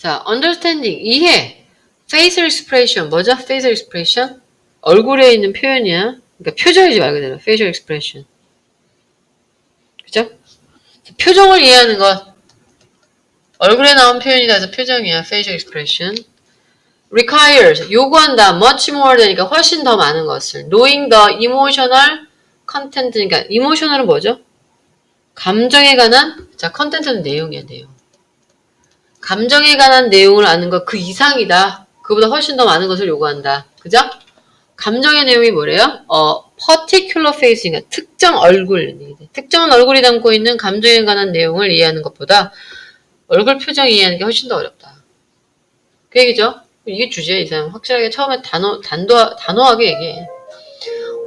자, understanding, 이해. facial expression, 뭐죠? facial expression? 얼굴에 있는 표현이야. 그러니까 표정이지 말 그대로. facial expression. 그죠? 표정을 이해하는 것. 얼굴에 나온 표현이다 해서 표정이야. facial expression. requires, 요구한다. much more 되니까 훨씬 더 많은 것을. knowing the emotional content, 그러니까 emotional은 뭐죠? 감정에 관한, 자, content는 내용이야, 내용. 감정에 관한 내용을 아는 것 그 이상이다. 그보다 훨씬 더 많은 것을 요구한다. 그죠? 감정의 내용이 뭐래요? 어, particular face, 그러니까 특정 얼굴. 특정한 얼굴이 담고 있는 감정에 관한 내용을 이해하는 것보다 얼굴 표정 이해하는 게 훨씬 더 어렵다. 그 얘기죠? 이게 주제야, 이상. 확실하게 처음에 단호, 단도, 단호하게 얘기해.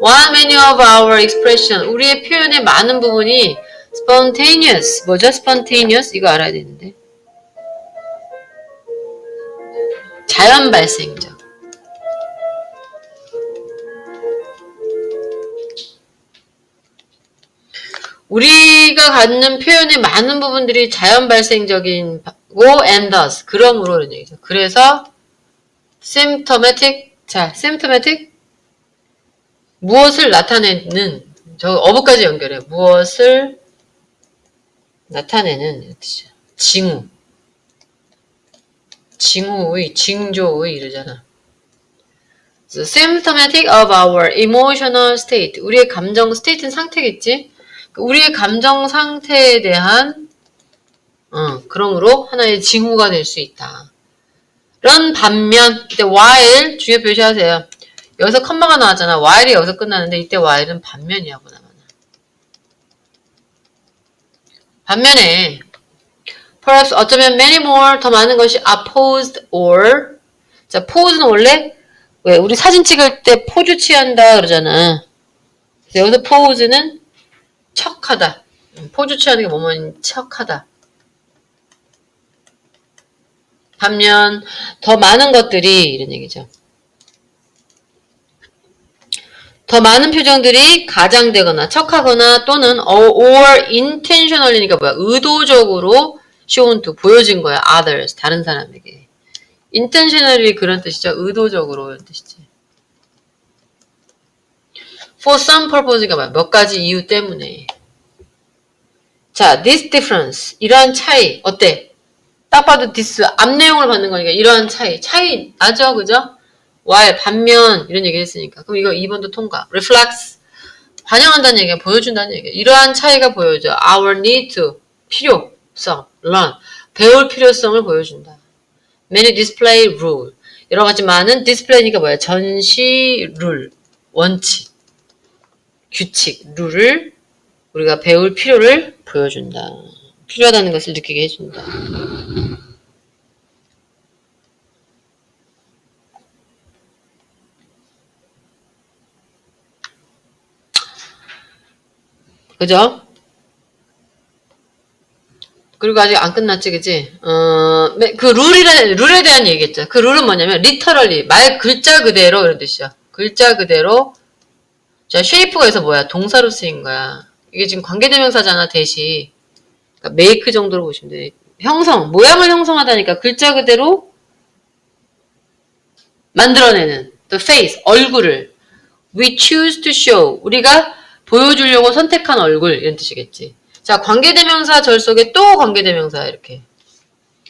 While many of our expression, 우리의 표현의 많은 부분이 spontaneous, 뭐죠? spontaneous? 이거 알아야 되는데. 자연 발생이죠. 우리가 갖는 표현의 많은 부분들이 자연 발생적인 고 and thus 그러므로 이런 얘기죠. 그래서 symptomatic 자 symptomatic 무엇을 나타내는 저 어부까지 연결해 무엇을 나타내는 뜻이죠. 징후 징후의 징조의 이르잖아. So, symptomatic of our emotional state 우리의 감정 스테이트는 상태겠지. 우리의 감정 상태에 대한 어, 그러므로 하나의 징후가 될 수 있다. 런 반면 이때 while 중요 표시하세요. 여기서 컴마가 나왔잖아. while이 여기서 끝나는데 이때 while은 반면이라고 나와나. 반면에 perhaps 어쩌면 many more 더 많은 것이 opposed or 자 pose는 원래 왜 우리 사진 찍을 때 포즈 취한다 그러잖아. 여기서 pose는 척하다. 포즈 취하는 게 뭐뭐인 척하다. 반면 더 많은 것들이 이런 얘기죠. 더 많은 표정들이 가장되거나 척하거나 또는 or intentionally니까 뭐야? 의도적으로 shown to 보여진 거야. others 다른 사람에게. intentionally 그런 뜻이죠. 의도적으로 이런 뜻이지. for some purpose가 뭐야? 몇 가지 이유 때문에. 자, this difference 이러한 차이 어때? 딱 봐도 this 앞 내용을 받는 거니까 이러한 차이 차이 나죠, 그죠? while 반면 이런 얘기 했으니까 그럼 이거 2번도 통과. reflects 반영한다는 얘기야, 보여준다는 얘기야. 이러한 차이가 보여줘. our need to 필요성, learn 배울 필요성을 보여준다. many display rule 여러 가지 많은 디스플레이니까 뭐야? 전시 룰 원칙 규칙 룰을 우리가 배울 필요를 보여준다. 필요하다는 것을 느끼게 해준다. 그죠? 그리고 아직 안 끝났지, 그지? 어, 그 룰이라, 룰에 대한 얘기겠죠. 그 룰은 뭐냐면, 리터럴리, 말 글자 그대로 이런 뜻이야. 글자 그대로. 자, 쉐이프가 해서 뭐야? 동사로 쓰인 거야. 이게 지금 관계대명사잖아, 대시. 그러니까 메이크 정도로 보시면 돼. 형성, 모양을 형성하다니까 글자 그대로 만들어내는 the face, 얼굴을 we choose to show 우리가 보여주려고 선택한 얼굴 이런 뜻이겠지. 자, 관계대명사 절 속에 또 관계대명사 이렇게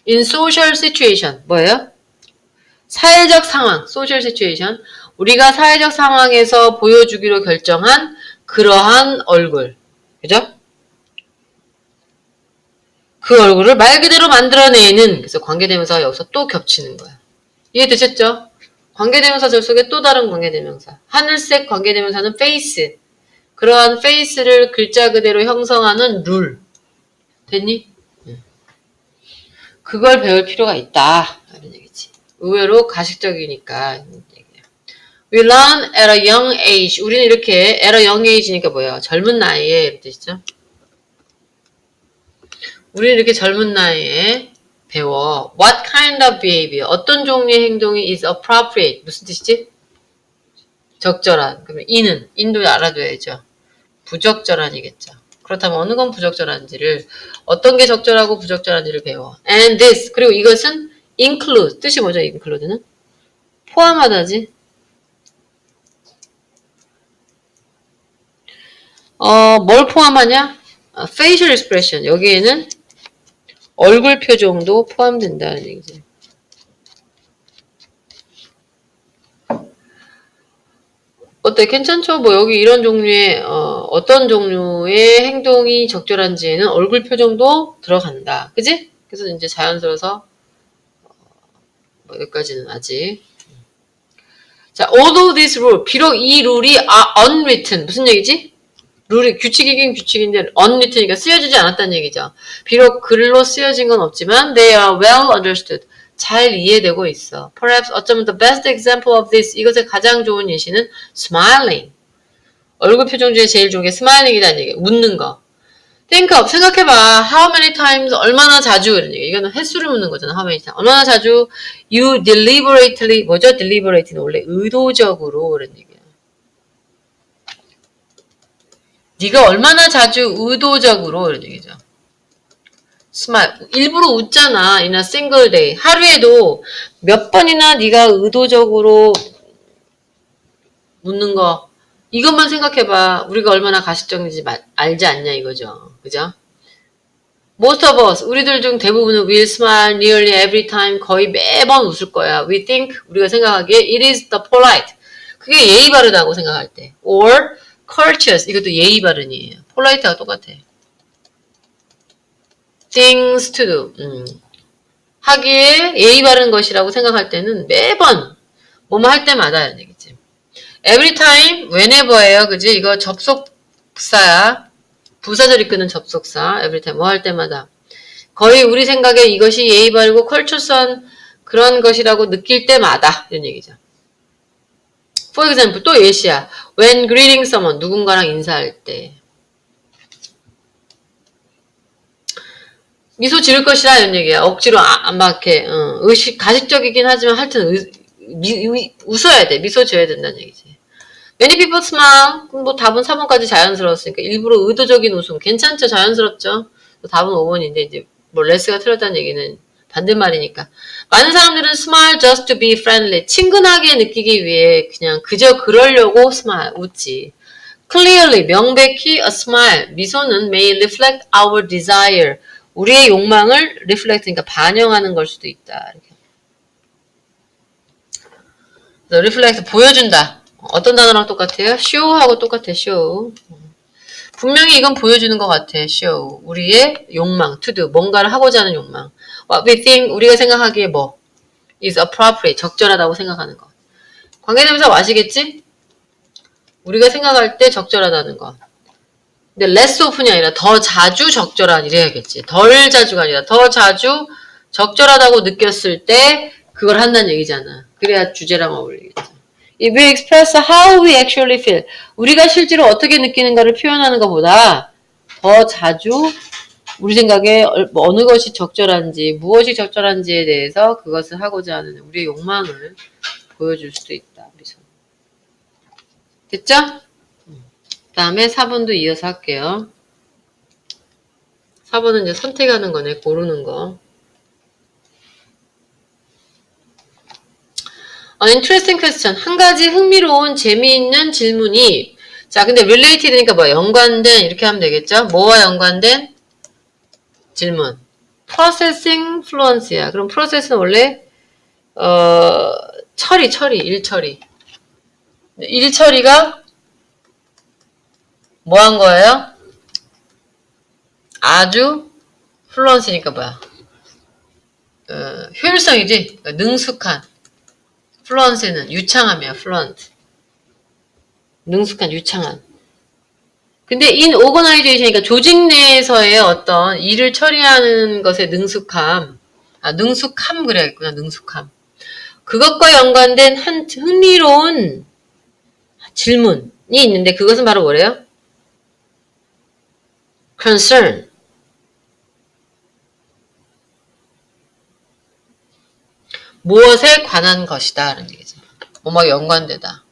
in social situation 뭐예요? 사회적 상황, social situation 우리가 사회적 상황에서 보여주기로 결정한 그러한 얼굴 그죠? 그 얼굴을 말 그대로 만들어내는 그래서 관계대명사가 여기서 또 겹치는 거야. 이해되셨죠? 관계대명사 절 속에 또 다른 관계대명사. 하늘색 관계대명사는 face. 그러한 face를 글자 그대로 형성하는 룰. 됐니? 그걸 배울 필요가 있다. 이런 얘기지. 의외로 가식적이니까. We learn at a young age. 우리는 이렇게 at a young age니까 뭐예요? 젊은 나이에 이런 뜻이죠. 우리는 이렇게 젊은 나이에 배워. What kind of behavior? 어떤 종류의 행동이 is appropriate? 무슨 뜻이지? 적절한. 그러면 이는 인도 알아둬야죠. 부적절한이겠죠. 그렇다면 어느 건 부적절한지를 어떤 게 적절하고 부적절한지를 배워. And this 그리고 이것은 include 뜻이 뭐죠? include는 포함하다지. 어, 뭘 포함하냐? 아, facial expression 여기에는 얼굴 표정도 포함된다는 얘기죠. 어때? 괜찮죠? 뭐 여기 이런 종류의 어, 어떤 종류의 행동이 적절한지에는 얼굴 표정도 들어간다. 그지? 그래서 이제 자연스러워서 어, 뭐 여기까지는 아직 자, although this rule 비록 이 룰이 are unwritten 무슨 얘기지? 룰이 규칙이긴 규칙인데 unwritten이니까 쓰여지지 않았다는 얘기죠. 비록 글로 쓰여진 건 없지만 they are well understood 잘 이해되고 있어. Perhaps 어쩌면 the best example of this 이것의 가장 좋은 예시는 smiling. 얼굴 표정 중에 제일 좋은 게 smiling이라는 얘기. 웃는 거. Think of 생각해봐. How many times 얼마나 자주 이런 얘기. 이거는 횟수를 묻는 거잖아. How many times 얼마나 자주 you deliberately 뭐죠? deliberate는 원래 의도적으로 이런 얘기야. 네가 얼마나 자주 의도적으로 이런 얘기죠. 스마일 일부러 웃잖아. in a single day. 하루에도 몇 번이나 네가 의도적으로 웃는 거 이것만 생각해봐. 우리가 얼마나 가식적인지 마- 알지 않냐 이거죠. 그죠? Most of us, 우리들 중 대부분은 will smile nearly every time 거의 매번 웃을 거야. We think, 우리가 생각하기에 it is the polite. 그게 예의 바르다고 생각할 때. or courteous, 이것도 예의 바른이에요. polite하고 똑같아. Things to do. 음. 하기에 예의 바른 것이라고 생각할 때는 매번 뭐뭐 할 때마다 이런 얘기지. every time, whenever예요. 그지? 이거 접속사야. 부사절 이끄는 접속사. every time 뭐 할 때마다. 거의 우리 생각에 이것이 예의 바르고 컬처선 그런 것이라고 느낄 때마다 이런 얘기죠. For example, 또 예시야. When greeting someone, 누군가랑 인사할 때. 미소 지을 것이라 이런 얘기야. 억지로 아, 안 막게 어, 의식 가식적이긴 하지만 하여튼 의, 미, 의- 웃어야 돼. 미소 지어야 된다는 얘기지. Many people smile. 뭐 답은 4번까지 자연스러웠으니까 일부러 의도적인 웃음 괜찮죠? 자연스럽죠? 또 답은 5번인데 이제 뭐 레스가 틀렸다는 얘기는 반대말이니까. 많은 사람들은 smile just to be friendly. 친근하게 느끼기 위해 그냥 그저 그러려고 smile 웃지. Clearly 명백히 a smile 미소는 may reflect our desire. 우리의 욕망을 reflect 그러니까 반영하는 걸 수도 있다. 이렇게. reflect 보여준다. 어떤 단어랑 똑같아요? show하고 똑같아. show. 분명히 이건 보여주는 것 같아. show. 우리의 욕망, do. 뭔가를 하고자 하는 욕망. What we think 우리가 생각하기에 뭐 is appropriate. 적절하다고 생각하는 것. 관계대명사 아시겠지? 우리가 생각할 때 적절하다는 것. 근데 less often이 아니라 더 자주 적절한 이래야겠지. 덜 자주가 아니라 더 자주 적절하다고 느꼈을 때 그걸 한다는 얘기잖아. 그래야 주제랑 어울리겠죠. If we express how we actually feel, 우리가 실제로 어떻게 느끼는가를 표현하는 것보다 더 자주 우리 생각에 얼- 뭐 어느 것이 적절한지, 무엇이 적절한지에 대해서 그것을 하고자 하는 우리의 욕망을 보여줄 수도 있다. 미소. 됐죠? 그 다음에 4번도 이어서 할게요. 4번은 이제 선택하는 거네, 고르는 거. An interesting question. 한 가지 흥미로운, 재미있는 질문이, 자, 근데 related니까 뭐, 연관된, 이렇게 하면 되겠죠? 뭐와 연관된? 질문. processing fluency야. 그럼 process는 원래, 어, 처리, 처리, 일 처리. 일 처리가 뭐 한 거예요? 아주 플루언스니까 뭐야? 어, 효율성이지? 그러니까 능숙한. 플루언스는 유창함이야, 플루언트. 능숙한, 유창한. 근데 in organization이니까 조직 내에서의 어떤 일을 처리하는 것에 능숙함, 아, 능숙함 그래야겠구나, 능숙함. 그것과 연관된 한 흥미로운 질문이 있는데 그것은 바로 뭐래요? Concern. 무엇에 관한 것이다. 라는 얘기죠. 뭐뭐 연관되다.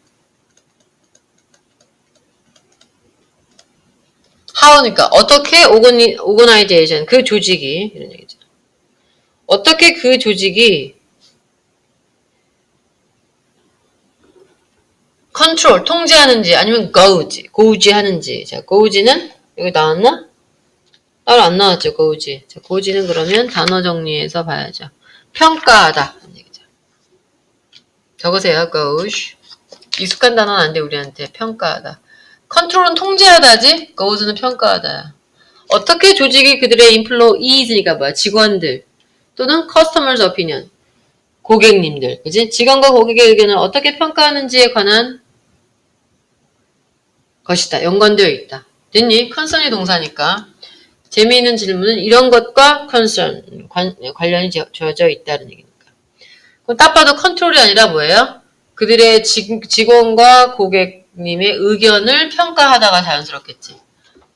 how니까 어떻게 organization 그 조직이 이런 얘기죠. 어떻게 그 조직이 컨트롤, 통제하는지 아니면 goes, goes 하는지. 자, goes는 여기 나왔나? 따로 안 나왔죠, goes. 자, goes는 그러면 단어 정리해서 봐야죠. 평가하다. 적으세요, goes. 익숙한 단어는 안 돼, 우리한테. 평가하다. 컨트롤은 통제하다지, goes는 평가하다야. 어떻게 조직이 그들의 employees니까 뭐야, 직원들. 또는 customers. 고객님들, 그지? 직원과 고객의 의견을 어떻게 평가하는지에 관한 것이다. 연관되어 있다. 됐니? concern이 동사니까. 재미있는 질문은 이런 것과 concern, 관, 관련이 저어져 있다는 얘기니까. 그럼 딱 봐도 컨트롤이 아니라 뭐예요? 그들의 직, 직원과 고객님의 의견을 평가하다가 자연스럽겠지.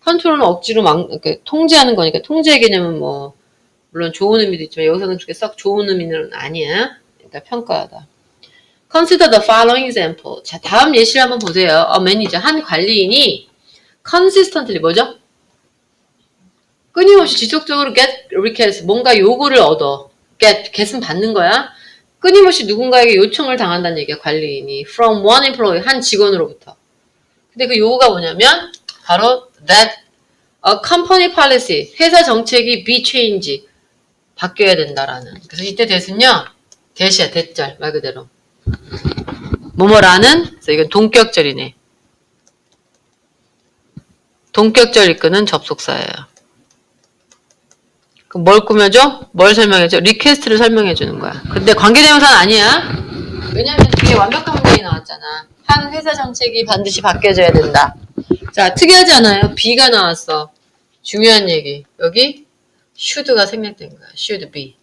컨트롤은 억지로 막, 이렇게 통제하는 거니까, 통제의 개념은 뭐, 물론 좋은 의미도 있지만, 여기서는 그렇게 썩 좋은 의미는 아니야. 그러니까 평가하다. Consider the following example. 자, 다음 예시를 한번 보세요. 어, 매니저, 한 관리인이 consistently 뭐죠? 끊임없이 지속적으로 get request, 뭔가 요구를 얻어. get, get은 받는 거야. 끊임없이 누군가에게 요청을 당한다는 얘기야, 관리인이. from one employee, 한 직원으로부터. 근데 그 요구가 뭐냐면, 바로 that a company policy, 회사 정책이 be change, 바뀌어야 된다라는. 그래서 이때 대신요, 대시야, 대절, 말 그대로. 뭐뭐라는, 그래서 이건 동격절이네. 동격절 이끄는 접속사예요. 그럼 뭘 꾸며줘? 뭘 설명해줘? 리퀘스트를 설명해주는 거야. 근데 관계대명사는 아니야. 왜냐면 뒤에 완벽한 문장이 나왔잖아. 한 회사 정책이 반드시 바뀌어져야 된다. 자, 특이하지 않아요? B가 나왔어. 중요한 얘기. 여기 should가 생략된 거야. should be.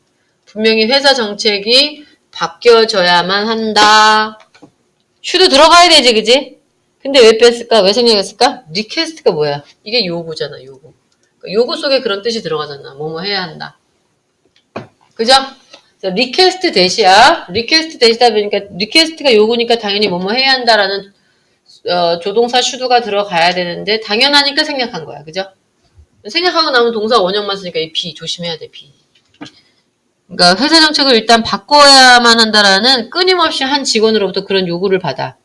분명히 회사 정책이 바뀌어져야만 한다. should 들어가야 되지, 그지? 근데 왜 뺐을까? 왜 생략했을까? 리퀘스트가 뭐야? 이게 요구잖아, 요구. 그러니까 요구 속에 그런 뜻이 들어가잖아. 뭐뭐 해야 한다. 그죠? 리퀘스트 대시야. 리퀘스트 대시다 보니까 리퀘스트가 요구니까 당연히 뭐뭐 해야 한다라는 어, 조동사 슈드가 들어가야 되는데 당연하니까 생략한 거야. 그죠? 생략하고 나면 동사 원형만 쓰니까 이 B 조심해야 돼. B. 그러니까 회사 정책을 일단 바꿔야만 한다라는 끊임없이 한 직원으로부터 그런 요구를 받아.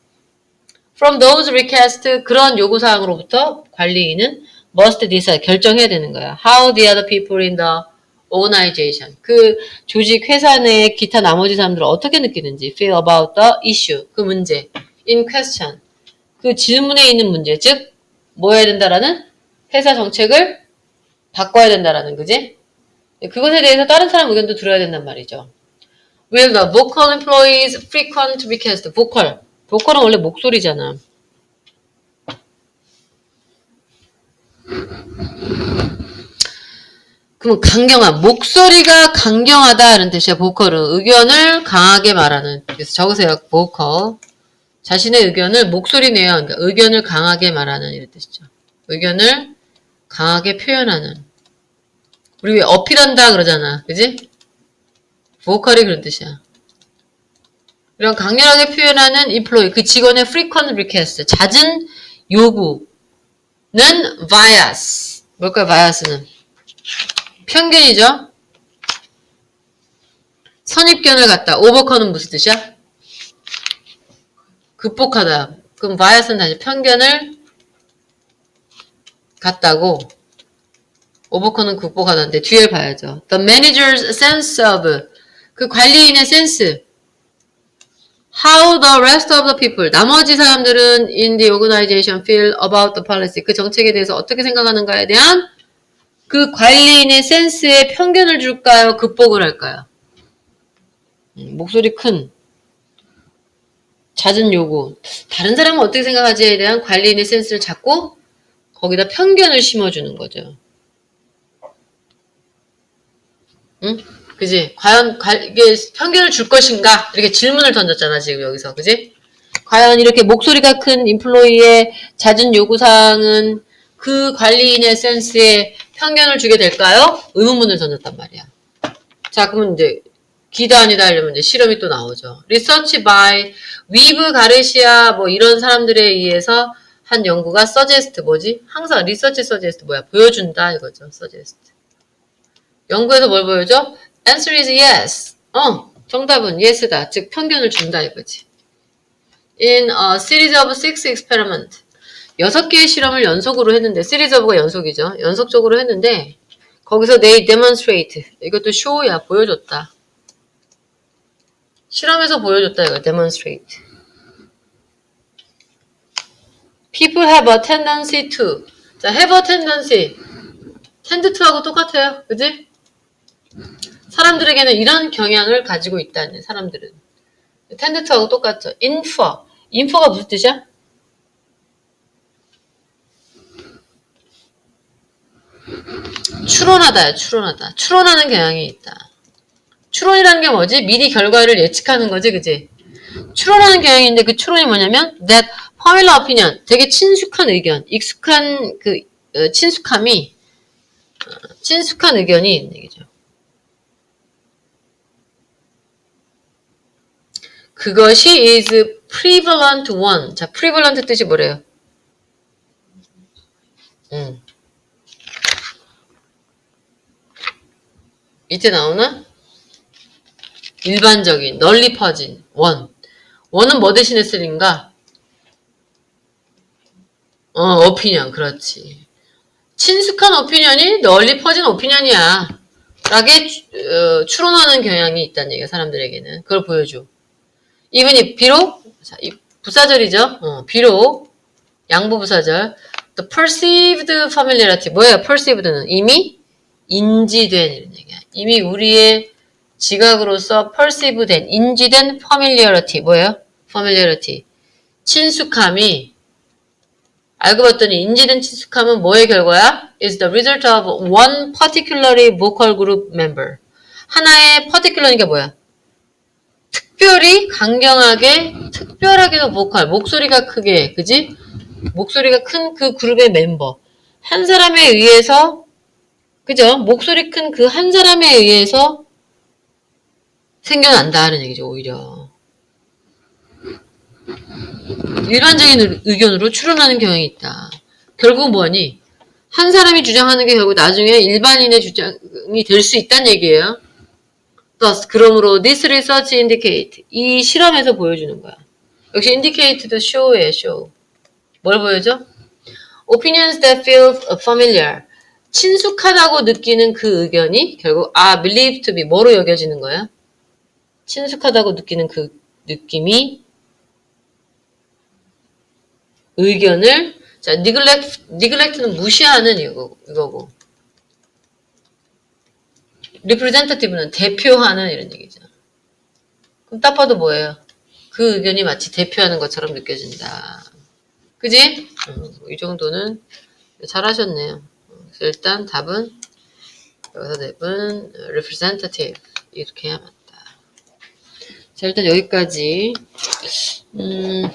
From those requests 그런 요구 사항으로부터 관리인은 must decide 결정해야 되는 거야. How the other people in the organization 그 조직 회사 내 기타 나머지 사람들은 어떻게 느끼는지 feel about the issue 그 문제 in question 그 질문에 있는 문제 즉 뭐 해야 된다라는 회사 정책을 바꿔야 된다라는 그지? 그것에 대해서 다른 사람 의견도 들어야 된단 말이죠. Will the vocal employees frequent request vocal 보컬은 원래 목소리잖아. 그럼 강경한 목소리가 강경하다는 뜻이야. 보컬은 의견을 강하게 말하는. 그래서 적으세요. 보컬. 자신의 의견을 목소리 내야 그러니까 의견을 강하게 말하는 이런 뜻이죠. 의견을 강하게 표현하는. 우리 왜 어필한다 그러잖아. 그지? 보컬이 그런 뜻이야. 이런 강렬하게 표현하는 employee, 그 직원의 frequent request, 잦은 요구 는 bias. 뭘까요, bias는? 편견이죠? 선입견을 갖다. overcome은 무슨 뜻이야? 극복하다. 그럼 bias는 다시 편견을 갖다고. overcome은 극복하다인데 뒤에 봐야죠. The manager's sense of 그 관리인의 센스. How the rest of the people, 나머지 사람들은 in the organization feel about the policy, 그 정책에 대해서 어떻게 생각하는가에 대한 그 관리인의 센스에 편견을 줄까요? 극복을 할까요? 음, 목소리 큰, 잦은 요구. 다른 사람은 어떻게 생각하지에 대한 관리인의 센스를 잡고 거기다 편견을 심어주는 거죠. 응? 그지? 과연 과, 이게 편견을 줄 것인가? 이렇게 질문을 던졌잖아 지금 여기서 그지? 과연 이렇게 목소리가 큰 인플로이의 잦은 요구사항은 그 관리인의 센스에 편견을 주게 될까요? 의문문을 던졌단 말이야. 자 그러면 이제 기다 아니다 하려면 이제 실험이 또 나오죠. 리서치 바이 위브 가르시아 뭐 이런 사람들에 의해서 한 연구가 서제스트 뭐지? 항상 리서치 서제스트 뭐야? 보여준다 이거죠. 서제스트. 연구에서 뭘 보여줘? Answer is yes. 어, 정답은 yes다. 즉 편견을 준다 이거지. In a series of six experiment. 여섯 개의 실험을 연속으로 했는데 series of가 연속이죠. 연속적으로 했는데 거기서 they demonstrate. 이것도 show야. 보여줬다. 실험에서 보여줬다 이거 demonstrate. People have a tendency to. 자, have a tendency. tend to하고 똑같아요. 그지? 사람들에게는 이런 경향을 가지고 있다는 사람들은. to하고 똑같죠. infer. infer가 무슨 뜻이야? 추론하다야, 추론하다. 추론하는 경향이 있다. 추론이라는 게 뭐지? 미리 결과를 예측하는 거지, 그지? 추론하는 경향이 있는데 그 추론이 뭐냐면 that popular opinion, 되게 친숙한 의견, 익숙한 그 어, 친숙함이 어, 친숙한 의견이 있는 얘기죠. 그것이 is prevalent one. 자, prevalent 뜻이 뭐래요? 음. 이때 나오나? 일반적인, 널리 퍼진 원. 원은 뭐 대신에 쓰는가? 어, 오피니언, 그렇지. 친숙한 오피니언이 널리 퍼진 오피니언이야. 라게 어, 추론하는 경향이 있다는 얘기야, 사람들에게는. 그걸 보여줘. 이분이 비록, 부사절이죠. 어, 비록, 양보 부사절. The perceived familiarity. 뭐예요? perceived는 이미 인지된 이런 얘기야. 이미 우리의 지각으로서 perceive 된, 인지된 familiarity. 뭐예요? familiarity. 친숙함이 알고 봤더니 인지된 친숙함은 뭐의 결과야? is the result of one particularly vocal group member. 하나의 particular이 게 뭐야? 특별히 강경하게 특별하게도 보컬 목소리가 크게 그지? 목소리가 큰 그 그룹의 멤버 한 사람에 의해서 그죠? 목소리 큰 그 한 사람에 의해서 생겨난다 하는 얘기죠 오히려 일반적인 의견으로 추론하는 경향이 있다. 결국 뭐니? 한 사람이 주장하는 게 결국 나중에 일반인의 주장이 될 수 있다는 얘기예요. Thus, 그러므로 this research indicate 이 실험에서 보여주는 거야. 역시 indicate도 show예요, show. 뭘 보여줘? Opinions that feel familiar. 친숙하다고 느끼는 그 의견이 결국 are believed to be 뭐로 여겨지는 거야? 친숙하다고 느끼는 그 느낌이 의견을 자 neglect neglect는 무시하는 이거 이거고 representative는 대표하는 이런 얘기죠. 그럼 딱 봐도 뭐예요? 그 의견이 마치 대표하는 것처럼 느껴진다. 그지? 음, 이 정도는 잘하셨네요. 그래서 일단 답은 여기서 답은 representative 이렇게 해야 맞다. 자 일단 여기까지 음.